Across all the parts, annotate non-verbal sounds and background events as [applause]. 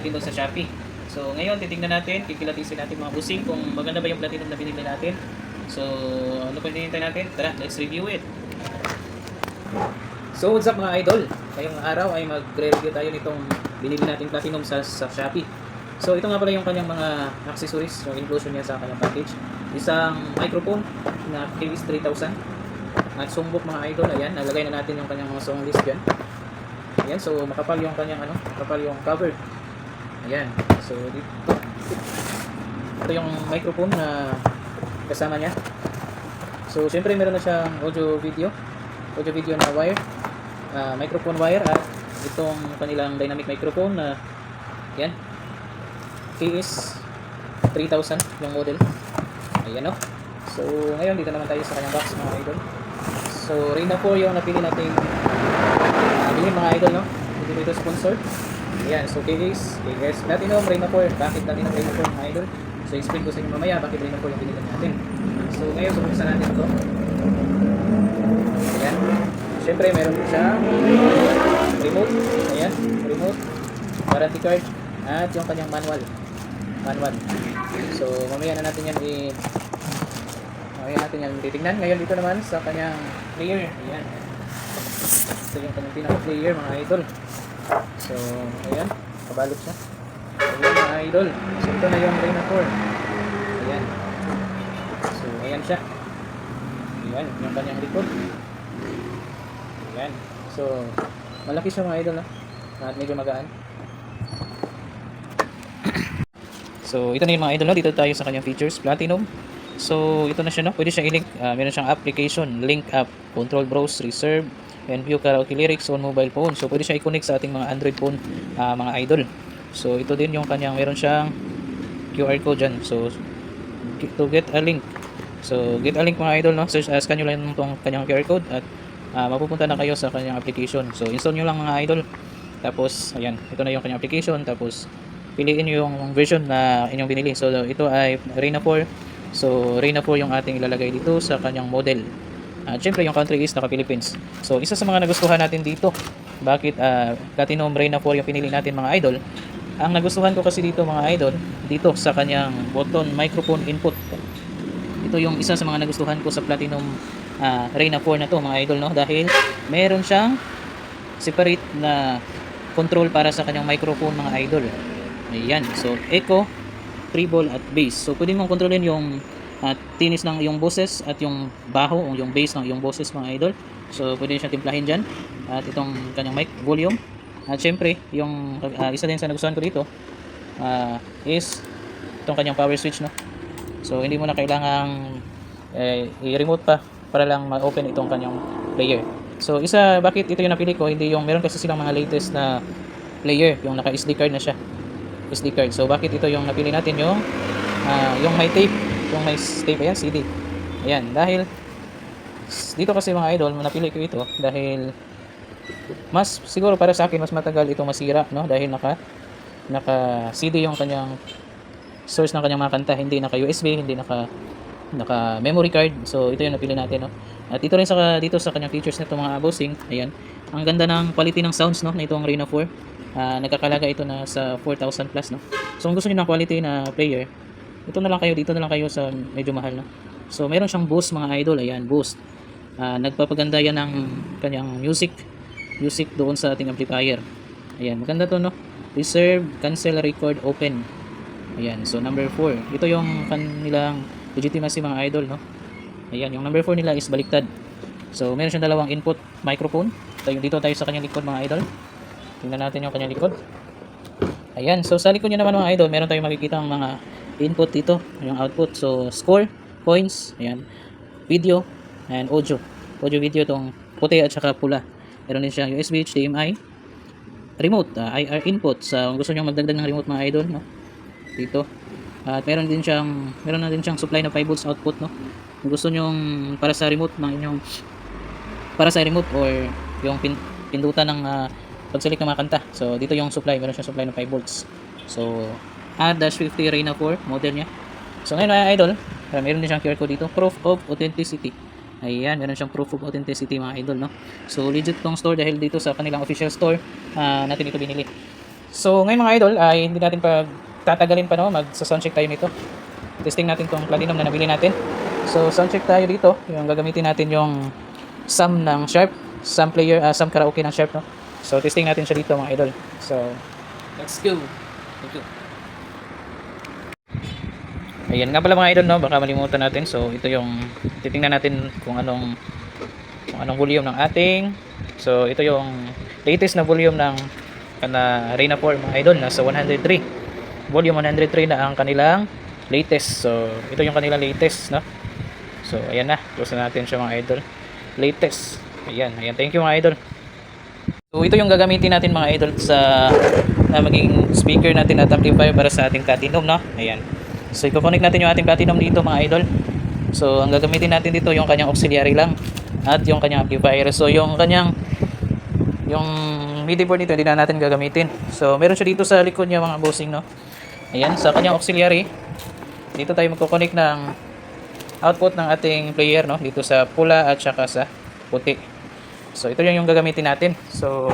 natin doon sa Shopee. So ngayon titingnan natin, kikilatisin natin mga busing kung maganda ba yung platinum na binili natin. So ano pa hinihintay natin? Tara, let's review it. So what's up mga idol? Ngayong araw ay magre-review tayo nitong binili nating platinum sa, sa Shopee. So ito nga pala yung kanyang mga accessories, yung inclusion niya sa kanyang package. Isang microphone na KBS 3000 at sumbok mga idol, ayan, nalagay na natin yung kanyang mga song list dyan. Ayan, so makapal yung kanyang ano, makapal yung cover. Ayan, so dito. Ito yung microphone na kasama niya. So syempre meron na siyang audio video, audio video na wire, ah, microphone wire at itong kanilang dynamic microphone na yan. KS 3000 yung model. Ayan o. So ngayon dito naman tayo sa kanyang box mga idol. So, Reyna 4 yung napili natin uh, bilhin mga idol, no? Hindi dito sponsor. Ayan, so KS, KS Platinum, Reyna 4. Bakit Platinum, 4 mga idol? So, explain ko sa inyo mamaya bakit 4 yung binili natin. So, ngayon, subuksan natin ito. Ayan. Siyempre, meron din siya remote. Ayan, remote. Warranty card. At yung kanyang manual. Manual. So, mamaya na natin yan i- Mamaya natin yan titignan. Ngayon dito naman sa kanyang player. Ayan. Ito yung kanyang pinaka-player mga idol. So, ayan. Kabalot siya. Ayan mga idol. So, ito na yung Reyna 4. Ayan. So, ayan siya. Ayan. Yung kanyang likod. Ayan. So, malaki siya mga idol. No? At medyo magaan. [coughs] So, ito na yung mga idol. No? Dito tayo sa kanyang features. Platinum. So, ito na siya, no? Pwede siyang i-link. Ah, meron siyang application, link app, control browse, reserve, and view karaoke lyrics on mobile phone. So, pwede siyang i-connect sa ating mga Android phone, ah, mga idol. So, ito din yung kanyang, meron siyang QR code dyan. So, to get a link. So, get a link mga idol, no? Search, uh, scan nyo lang itong kanyang QR code at ah, mapupunta na kayo sa kanyang application. So, install nyo lang mga idol. Tapos, ayan, ito na yung kanyang application. Tapos, piliin yung version na inyong binili. So, ito ay Reyna 4. So, Reyna 4 yung ating ilalagay dito sa kanyang model. At syempre, yung country is naka-Philippines. So, isa sa mga nagustuhan natin dito, bakit uh, Platinum Reyna 4 yung pinili natin mga idol, ang nagustuhan ko kasi dito mga idol, dito sa kanyang button microphone input. Ito yung isa sa mga nagustuhan ko sa Platinum uh, Reyna 4 na to mga idol, no? Dahil meron siyang separate na control para sa kanyang microphone mga idol. Ayan. So, echo, treble at bass. So pwede mong kontrolin yung at tinis ng yung boses at yung baho o yung bass ng yung boses mga idol. So pwede siya timplahin diyan. At itong kanyang mic volume. At syempre, yung ah, isa din sa nagustuhan ko dito ah, is itong kanyang power switch no. So hindi mo na kailangang eh, i-remote pa para lang ma-open itong kanyang player. So isa bakit ito yung napili ko hindi yung meron kasi silang mga latest na player yung naka SD card na siya. SD card. So bakit ito yung napili natin yung ah, yung may tape, yung may tape ayan CD. Ayan, dahil dito kasi mga idol, napili ko ito dahil mas siguro para sa akin mas matagal itong masira, no? Dahil naka naka CD yung kanyang source ng kanyang mga kanta, hindi naka USB, hindi naka naka memory card. So ito yung napili natin, no. At ito rin sa dito sa kanyang features nito mga bossing, ayan. Ang ganda ng quality ng sounds, no, na itong Reno 4. Ah, nagkakalaga ito na sa 4,000 plus, no. So kung gusto niyo ng quality na player, ito na lang kayo, dito na lang kayo sa medyo mahal, no. So meron siyang boost mga idol, ayan, boost. Ah, nagpapaganda yan ng kanyang music, music doon sa ating amplifier. Ayan, maganda to, no. Reserve, cancel, record, open. Ayan, so number 4. Ito yung kanilang legitimacy mga idol, no? Ayan, yung number 4 nila is baliktad. So, meron siyang dalawang input microphone. Tayo, dito tayo sa kanyang likod mga idol. Tingnan natin yung kanyang likod. Ayan, so sa likod niya naman mga idol, meron tayong makikita ang mga input dito, yung output. So, score, points, ayan, video, and audio. Audio video tong puti at saka pula. Meron din siyang USB, HDMI, remote, ah, IR input. Sa kung gusto niyo magdagdag ng remote mga idol, no? Dito. At meron din siyang meron na din siyang supply na 5 volts output, no? Kung gusto niyo para sa remote ng inyong para sa remote or yung pin, pindutan ng ah, pag-select ng mga kanta. So dito yung supply, meron siyang supply ng 5 volts. So A-50 Reyna 4 model niya. So ngayon mga idol, meron din siyang QR code dito, proof of authenticity. Ayan, meron siyang proof of authenticity mga idol, no? So, legit tong store dahil dito sa kanilang official store ah, natin ito binili. So, ngayon mga idol, ay hindi natin pag tatagalin pa, no? Magsa-soundcheck tayo nito. Testing natin tong platinum na nabili natin. So, soundcheck tayo dito. Yung gagamitin natin yung SAM ng Sharp. SAM player, ah, SAM karaoke ng Sharp, no? So, testing natin siya dito mga idol. So, let's go. Thank you. Ayan nga pala mga idol, no? Baka malimutan natin. So, ito yung titingnan natin kung anong kung anong volume ng ating. So, ito yung latest na volume ng kana Reyna 4 mga idol. Nasa 103. Volume 103 na ang kanilang latest. So, ito yung kanilang latest, no? So, ayan na. Close na natin siya mga idol. Latest. Ayan. Ayan. Thank you mga idol. So, ito yung gagamitin natin mga idol sa na maging speaker natin at amplifier para sa ating platinum, no? Ayan. So, i-connect natin yung ating platinum dito mga idol. So, ang gagamitin natin dito yung kanyang auxiliary lang at yung kanyang amplifier. So, yung kanyang yung MIDI board nito hindi na natin gagamitin. So, meron siya dito sa likod niya mga bossing, no? Ayan, sa kanyang auxiliary. Dito tayo magko-connect ng output ng ating player, no? Dito sa pula at saka sa puti. So, ito yung yung gagamitin natin. So,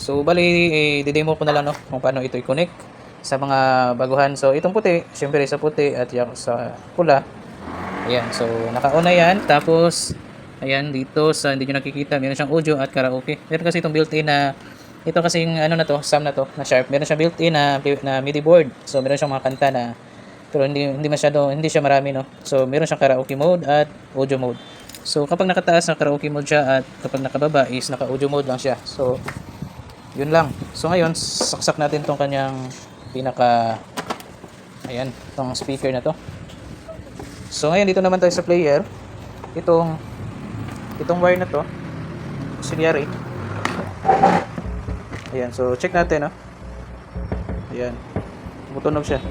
So, bali, didemo ko na lang, no, kung paano ito i-connect sa mga baguhan. So, itong puti, syempre sa puti at yung sa pula. Ayan, so, naka-on na yan. Tapos, ayan, dito sa, hindi nyo nakikita, meron siyang audio at karaoke. Meron kasi itong built-in na, ito kasing, ano na to, SAM na to, na Sharp. Meron siyang built-in na, na MIDI board. So, meron siyang mga kanta na, pero hindi, hindi masyado, hindi siya marami, no. So, meron siyang karaoke mode at audio mode. So, kapag nakataas na karaoke mode siya at kapag nakababa is naka-audio mode lang siya. So, yun lang. So ngayon, saksak natin tong kanyang pinaka ayan, tong speaker na to. So ngayon dito naman tayo sa player. Itong itong wire na to, auxiliary. Ayan, so check natin, no. Ayan. Tumutunog siya.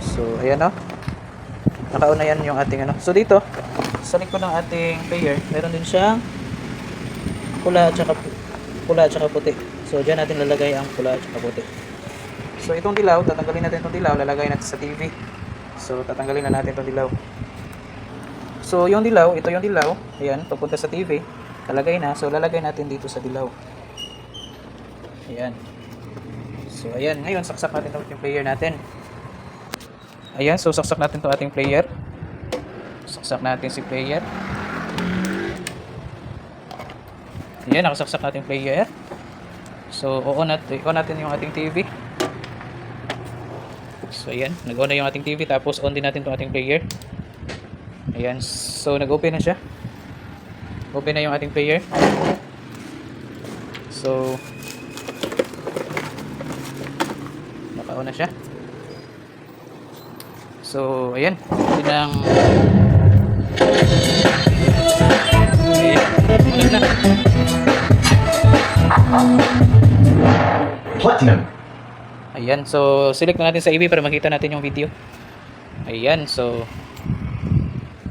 So ayan, no. Nakauna yan yung ating ano. So dito, sa likod ng ating player, meron din siyang pula at saka pula at saka puti. So, dyan natin lalagay ang pula at saka puti. So, itong dilaw, tatanggalin natin itong dilaw, lalagay natin sa TV. So, tatanggalin na natin itong dilaw. So, yung dilaw, ito yung dilaw. Ayan, papunta sa TV. Lalagay na. So, lalagay natin dito sa dilaw. Ayan. So, ayan. Ngayon, saksak natin itong player natin. Ayan, so saksak natin itong ating player. Saksak natin si player. Ayan, nakasaksak natin player. So, on natin, on natin yung ating TV. So, ayan. Nag-on na yung ating TV. Tapos, on din natin itong ating player. Ayan. So, nag-open na siya. Open na yung ating player. So, naka-on na siya. So, ayan. Yun ang... Platinum. Ayan, so select na natin sa EV para makita natin yung video. Ayan, so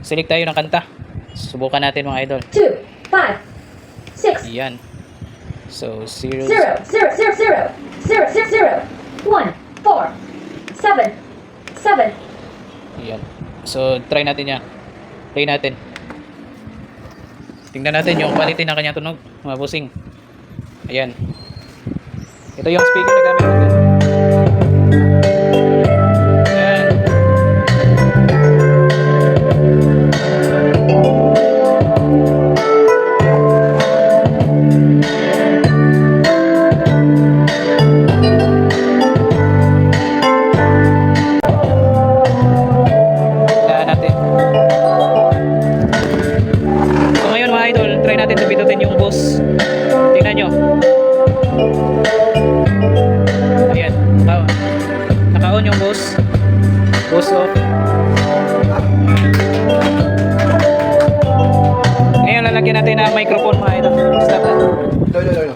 select tayo ng kanta. Subukan natin mga idol. two, five, six, Ayan. So, zero. zero, zero, zero, zero, zero, zero, zero, one, four, seven, seven, Ayan. So, try natin yan. Play natin. Tingnan natin yung quality ng kanyang tunog, mga busing. Ayan. Ito yung speaker na gamit natin. Ayan.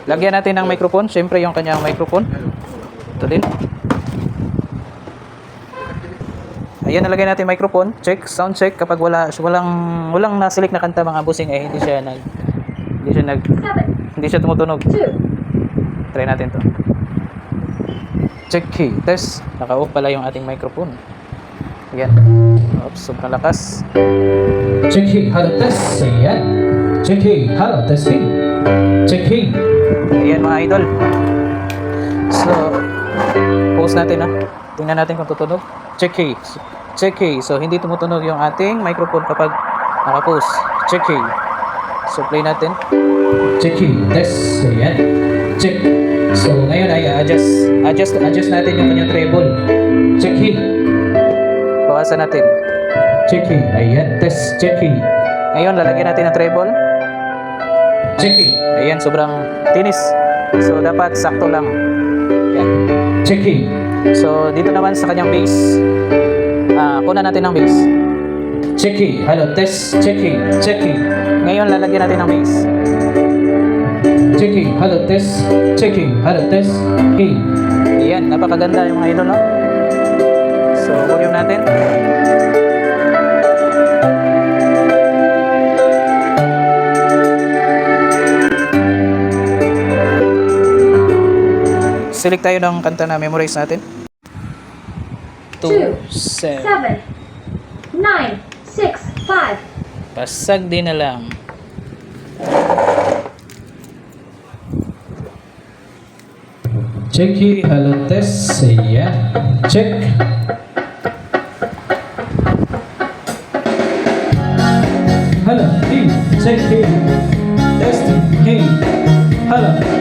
Lagyan natin ng microphone. Siyempre yung kanyang microphone. Ito din. Ayan, nalagay natin microphone. Check, sound check. Kapag wala, walang, walang na-select na kanta mga busing, eh, hindi siya nag, hindi siya nag, hindi siya tumutunog. Try natin to. Check key. Test. Naka-off pala yung ating microphone. Yan. Oops, sobrang lakas. Checking, hello test. Ayan. Checking, hello testing. Checking. Ayan mga idol. So, pause natin ha. Tingnan natin kung tutunog. Check key. Check key. So, hindi tumutunog yung ating microphone kapag naka-pause. Check key. So, play natin. Checking, test. Ayan. Check. So, ngayon ay adjust. Adjust, adjust natin yung kanyang treble. Checking. Bawasan natin. Checking. Ayan. Test. Checking. Ngayon, lalagyan natin ng treble. Checking. Ayan, sobrang tinis. So, dapat sakto lang. Yan. Checking. So, dito naman sa kanyang bass. Ah, kunan natin ng bass. Checking. Hello test. Checking. Checking. Ngayon, lalagyan natin ng bass. Checking. Hello test. Checking. Hello test. Hey. Ayan, napakaganda yung mga idol, no? So, volume natin. Select tayo ng kanta na memorize natin. 2, 7. Seven. Nine. Six. Five. Pasag din na lang. Checking. Hello test. Ayan. Check. Hello. Hey. Check. Hey. Testing. Hey. Hello.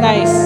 Nice,